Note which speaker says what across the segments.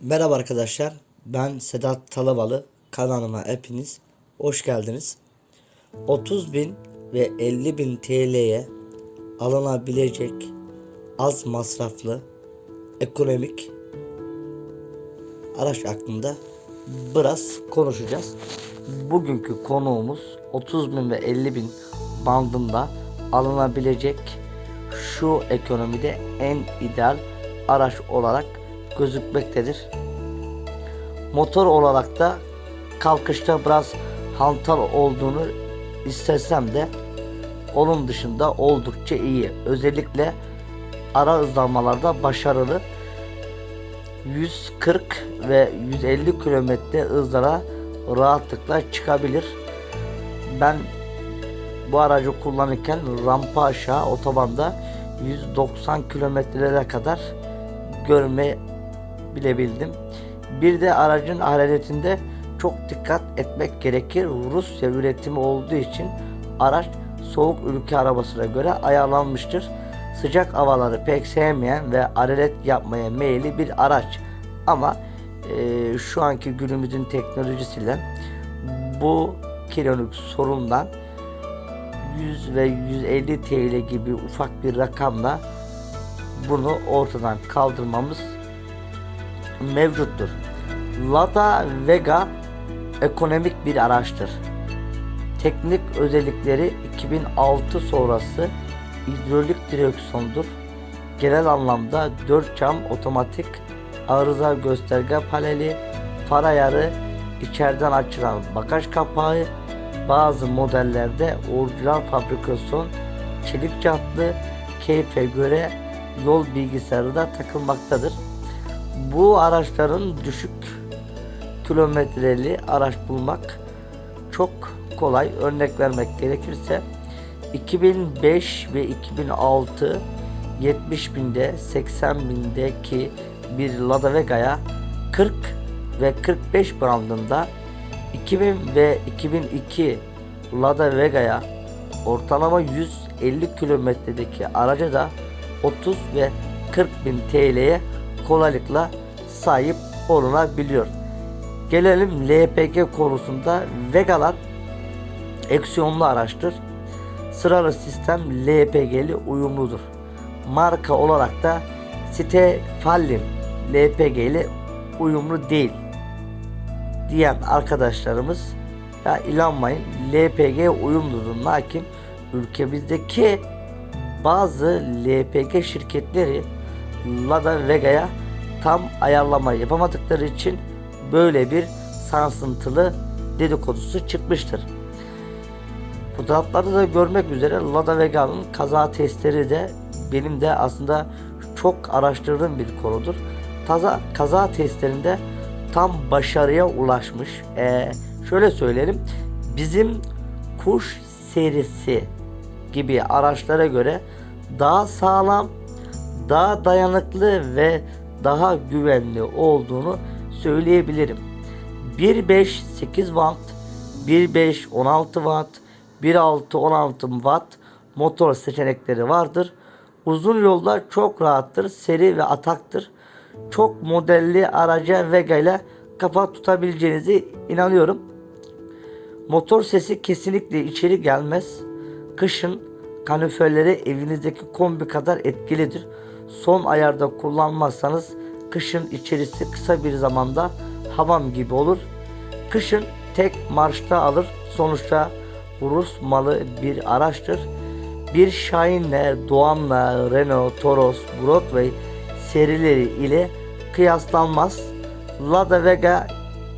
Speaker 1: Merhaba arkadaşlar. Ben Sedat Talabalı. Kanalıma hepiniz hoş geldiniz. 30 bin ve 50 bin TL'ye alınabilecek az masraflı ekonomik araç hakkında biraz konuşacağız. Bugünkü konuğumuz 30 bin ve 50 bin bandında alınabilecek şu ekonomide en ideal araç olarak gözükmektedir. Motor olarak da kalkışta biraz hantal olduğunu istesem de onun dışında oldukça iyi. Özellikle ara hızlanmalarda başarılı. 140 ve 150 kilometre hızlara rahatlıkla çıkabilir. Ben bu aracı kullanırken rampa aşağı otobanda 190 kilometrelere kadar görme bilebildim. Bir de aracın hararetinde çok dikkat etmek gerekir. Rusya üretimi olduğu için araç soğuk ülke arabasına göre ayarlanmıştır. Sıcak havaları pek sevmeyen ve hararet yapmaya meyilli bir araç. Ama e, şu anki günümüzün teknolojisiyle bu kiloluk sorundan 100 ve 150 TL gibi ufak bir rakamla bunu ortadan kaldırmamız mevcuttur. Lada Vega ekonomik bir araçtır. Teknik özellikleri 2006 sonrası hidrolik direksiyondur. Genel anlamda 4 cam otomatik arıza gösterge paneli, far ayarı, içeriden açılan bagaj kapağı, bazı modellerde orijinal fabrikasyon çelik jantlı keyfe göre yol bilgisayarı da takılmaktadır. Bu araçların düşük kilometreli araç bulmak çok kolay. Örnek vermek gerekirse 2005 ve 2006 70 binde 80 bindeki bir Lada Vega'ya 40 ve 45 bandında 2000 ve 2002 Lada Vega'ya ortalama 150 kilometredeki araca da 30 ve 40 bin TL'ye kolaylıkla sahip olunabiliyor. Gelelim LPG konusunda Vega'lar eksiyonlu araçtır. Sıralı sistem LPG'li uyumludur. Marka olarak da Stefalin LPG ile uyumlu değil diyen arkadaşlarımız ya ilanmayın LPG uyumludur. Lakin ülkemizdeki bazı LPG şirketleri Lada Vega'ya tam ayarlama yapamadıkları için böyle bir sarsıntılı dedikodusu çıkmıştır. Fotoğraflarda da görmek üzere Lada Vega'nın kaza testleri de benim de aslında çok araştırdığım bir konudur. Kaza, kaza testlerinde tam başarıya ulaşmış. Ee, şöyle söyleyelim. Bizim kuş serisi gibi araçlara göre daha sağlam, daha dayanıklı ve daha güvenli olduğunu söyleyebilirim. 1.5 8 watt, 1.5 16 watt, 1.6 16 watt motor seçenekleri vardır. Uzun yolda çok rahattır, seri ve ataktır. Çok modelli araca Vega ile kafa tutabileceğinizi inanıyorum. Motor sesi kesinlikle içeri gelmez. Kışın kaloriferleri evinizdeki kombi kadar etkilidir. Son ayarda kullanmazsanız kışın içerisi kısa bir zamanda hamam gibi olur. Kışın tek marşta alır. Sonuçta Rus malı bir araçtır. Bir Shine'le, Doğan'la, Renault, Toros, Broadway serileri ile kıyaslanmaz. Lada Vega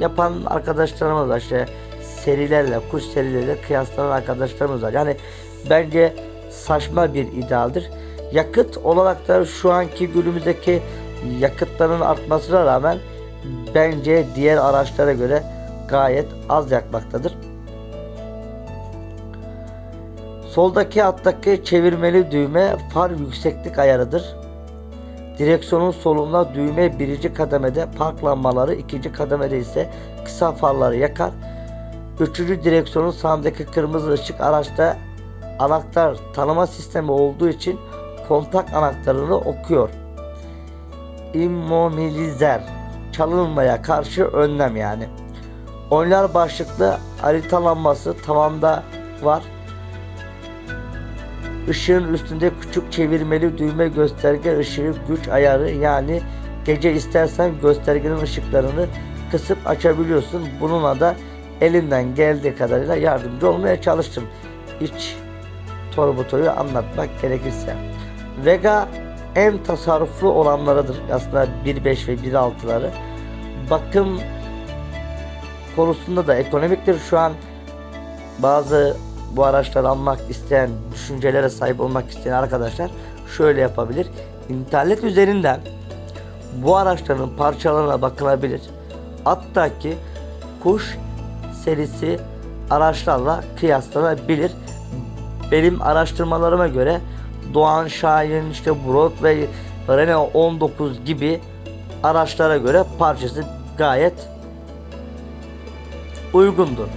Speaker 1: yapan arkadaşlarımız var işte serilerle, kuş serileriyle kıyaslanan arkadaşlarımız var. Yani bence saçma bir idealdir. Yakıt olarak da şu anki günümüzdeki yakıtların artmasına rağmen bence diğer araçlara göre gayet az yakmaktadır. Soldaki alttaki çevirmeli düğme far yükseklik ayarıdır. Direksiyonun solunda düğme birinci kademede park lambaları, ikinci kademede ise kısa farları yakar. Üçüncü direksiyonun sağındaki kırmızı ışık araçta anahtar tanıma sistemi olduğu için kontak anahtarını okuyor. İmmobilizer çalınmaya karşı önlem yani. Oynar başlıklı haritalanması tavanda var. Işığın üstünde küçük çevirmeli düğme gösterge ışığı güç ayarı yani gece istersen göstergenin ışıklarını kısıp açabiliyorsun. Bununla da elimden geldiği kadarıyla yardımcı olmaya çalıştım. İç torbutoyu anlatmak gerekirse. Vega en tasarruflu olanlarıdır. Aslında 1.5 ve 1.6'ları. Bakım konusunda da ekonomiktir. Şu an bazı bu araçları almak isteyen, düşüncelere sahip olmak isteyen arkadaşlar şöyle yapabilir. İnternet üzerinden bu araçların parçalarına bakılabilir. Hatta ki kuş serisi araçlarla kıyaslanabilir. Benim araştırmalarıma göre Doğan Şahin, işte Broadway, Renault 19 gibi araçlara göre parçası gayet uygundur.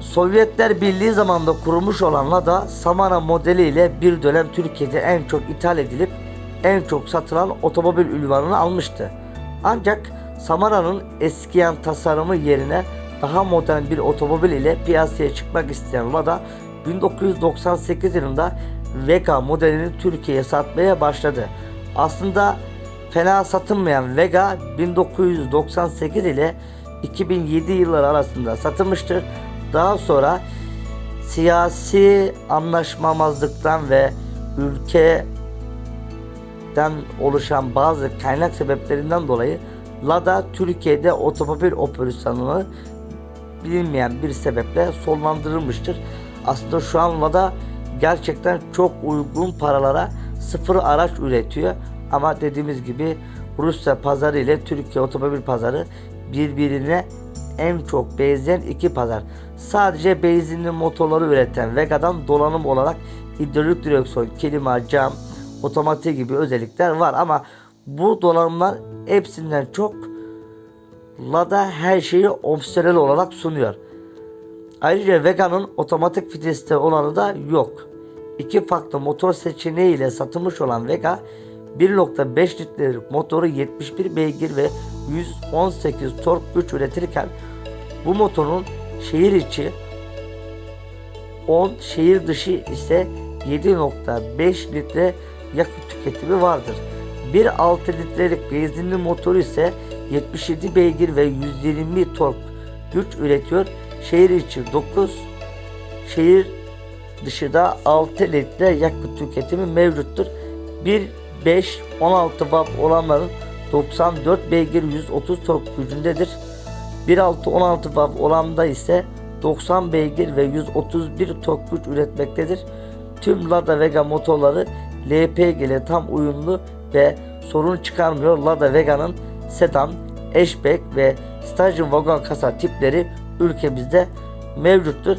Speaker 1: Sovyetler Birliği zamanında kurulmuş olan Lada Samara modeliyle bir dönem Türkiye'de en çok ithal edilip en çok satılan otomobil ünvanını almıştı. Ancak Samara'nın eskiyen tasarımı yerine daha modern bir otomobil ile piyasaya çıkmak isteyen Lada 1998 yılında Vega modelini Türkiye'ye satmaya başladı. Aslında fena satılmayan Vega 1998 ile 2007 yılları arasında satılmıştır. Daha sonra siyasi anlaşmamazlıktan ve ülkeden oluşan bazı kaynak sebeplerinden dolayı Lada Türkiye'de otomobil operasyonunu bilinmeyen bir sebeple sonlandırılmıştır. Aslında şu an Lada gerçekten çok uygun paralara sıfır araç üretiyor. Ama dediğimiz gibi Rusya pazarı ile Türkiye otomobil pazarı birbirine en çok benzeyen iki pazar. Sadece benzinli motorları üreten Vega'dan donanım olarak hidrolik direksiyon, klima, cam, otomatik gibi özellikler var ama bu donanımlar hepsinden çok Lada her şeyi opsiyonel olarak sunuyor. Ayrıca Vega'nın otomatik viteste olanı da yok. İki farklı motor seçeneği ile satılmış olan Vega 1.5 litrelik motoru 71 beygir ve 118 tork güç üretirken bu motorun şehir içi 10 şehir dışı ise 7.5 litre yakıt tüketimi vardır. 1.6 litrelik benzinli motoru ise 77 beygir ve 120 tork güç üretiyor. Şehir içi 9, şehir dışı da 6 litre yakıt tüketimi mevcuttur. 1 5 16 watt olanların 94 beygir 130 tork gücündedir. 1.6 16 watt olanda ise 90 beygir ve 131 tork güç üretmektedir. Tüm Lada Vega motorları LPG ile tam uyumlu ve sorun çıkarmıyor. Lada Vega'nın sedan, hatchback ve station wagon kasa tipleri ülkemizde mevcuttur.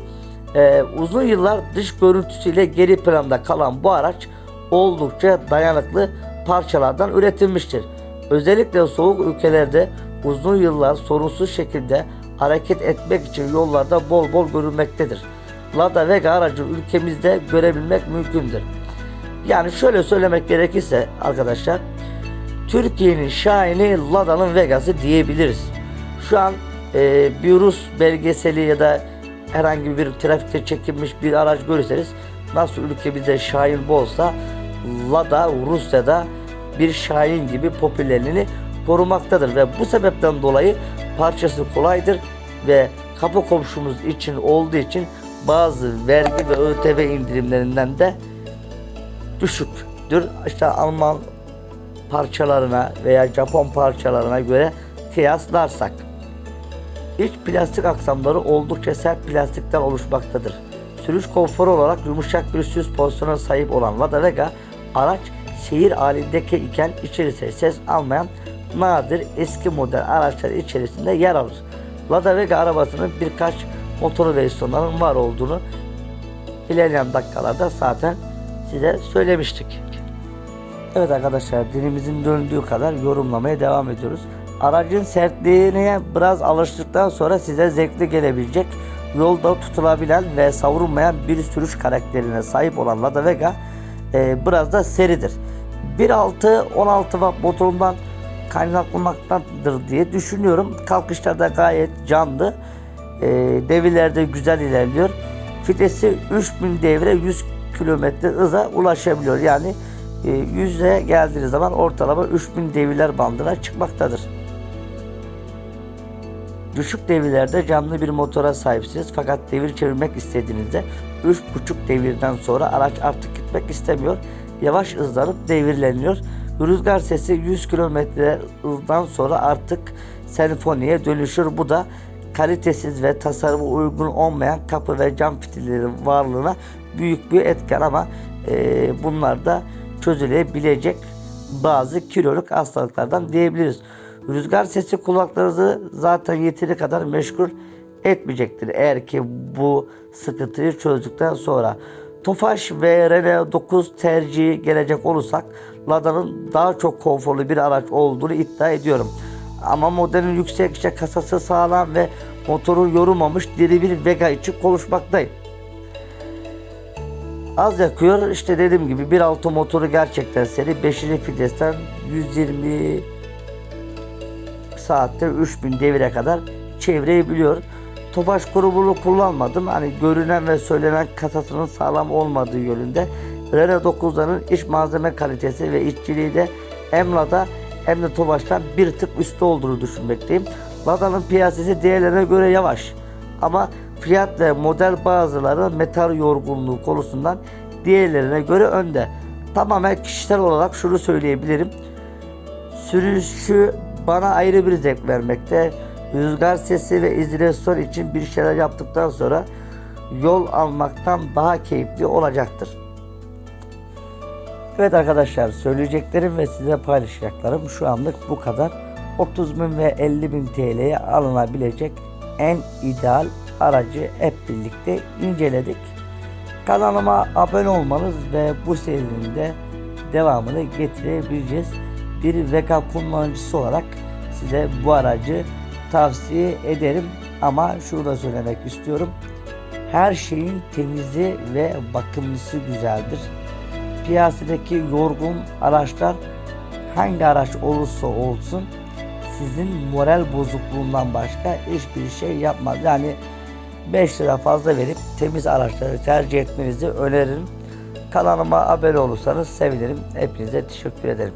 Speaker 1: Ee, uzun yıllar dış görüntüsüyle geri planda kalan bu araç oldukça dayanıklı parçalardan üretilmiştir. Özellikle soğuk ülkelerde uzun yıllar sorunsuz şekilde hareket etmek için yollarda bol bol görülmektedir. Lada Vega aracı ülkemizde görebilmek mümkündür. Yani şöyle söylemek gerekirse arkadaşlar Türkiye'nin Şahin'i Lada'nın Vega'sı diyebiliriz. Şu an e, bir Rus belgeseli ya da herhangi bir trafikte çekilmiş bir araç görürseniz nasıl ülkemizde Şahin bolsa Lada Rusya'da bir Şahin gibi popülerliğini korumaktadır ve bu sebepten dolayı parçası kolaydır ve kapı komşumuz için olduğu için bazı vergi ve ÖTV indirimlerinden de düşüktür. İşte Alman parçalarına veya Japon parçalarına göre kıyaslarsak. İç plastik aksamları oldukça sert plastikten oluşmaktadır. Sürüş konforu olarak yumuşak bir süs pozisyona sahip olan Lada Vega araç şehir halindeki iken içerisinde ses almayan nadir eski model araçlar içerisinde yer alır. Lada Vega arabasının birkaç motor versiyonlarının var olduğunu ilerleyen dakikalarda zaten size söylemiştik. Evet arkadaşlar dilimizin döndüğü kadar yorumlamaya devam ediyoruz. Aracın sertliğine biraz alıştıktan sonra size zevkli gelebilecek, yolda tutulabilen ve savrulmayan bir sürüş karakterine sahip olan Lada Vega e, biraz da seridir. 1.6 16 watt motorundan kaynaklanmaktadır diye düşünüyorum. Kalkışlarda gayet canlı. E, devirler de güzel ilerliyor. Fitesi 3000 devre 100 kilometre hıza ulaşabiliyor. Yani e, 100'e geldiğiniz zaman ortalama 3000 devirler bandına çıkmaktadır. Düşük devirlerde canlı bir motora sahipsiniz fakat devir çevirmek istediğinizde 3.5 devirden sonra araç artık gitmek istemiyor. Yavaş hızlanıp devirleniyor. Rüzgar sesi 100 km hızdan sonra artık senfoniye dönüşür. Bu da kalitesiz ve tasarıma uygun olmayan kapı ve cam fitillerinin varlığına büyük bir etken ama e, bunlar da çözülebilecek bazı kiloluk hastalıklardan diyebiliriz. Rüzgar sesi kulaklarınızı zaten yeteri kadar meşgul etmeyecektir eğer ki bu sıkıntıyı çözdükten sonra. Tofaş ve Renault 9 tercihi gelecek olursak Lada'nın daha çok konforlu bir araç olduğunu iddia ediyorum. Ama modelin yüksek işte kasası sağlam ve motoru yorulmamış diri bir Vega için konuşmaktayım. Az yakıyor. İşte dediğim gibi 1.6 motoru gerçekten seri. 5. fitesten 120 saatte 3000 devire kadar çevirebiliyor. Tofaş grubunu kullanmadım. Hani görünen ve söylenen kasasının sağlam olmadığı yönünde. Renault 9'ların iç malzeme kalitesi ve işçiliği de hem Lada hem de Tofaş'tan bir tık üstte olduğunu düşünmekteyim. Lada'nın piyasası diğerlerine göre yavaş. Ama fiyat ve model bazıları metal yorgunluğu konusundan diğerlerine göre önde. Tamamen kişisel olarak şunu söyleyebilirim. Sürüşü bana ayrı bir zevk vermekte. Rüzgar sesi ve izlasyon için bir şeyler yaptıktan sonra yol almaktan daha keyifli olacaktır. Evet arkadaşlar söyleyeceklerim ve size paylaşacaklarım şu anlık bu kadar. 30 bin ve 50 bin TL'ye alınabilecek en ideal aracı hep birlikte inceledik. Kanalıma abone olmanız ve bu serinin de devamını getirebileceğiz. Bir Vega kullanıcısı olarak size bu aracı tavsiye ederim. Ama şunu da söylemek istiyorum. Her şeyin temizi ve bakımlısı güzeldir. Piyasadaki yorgun araçlar hangi araç olursa olsun sizin moral bozukluğundan başka hiçbir şey yapmaz. Yani 5 lira fazla verip temiz araçları tercih etmenizi öneririm. Kanalıma abone olursanız sevinirim. Hepinize teşekkür ederim.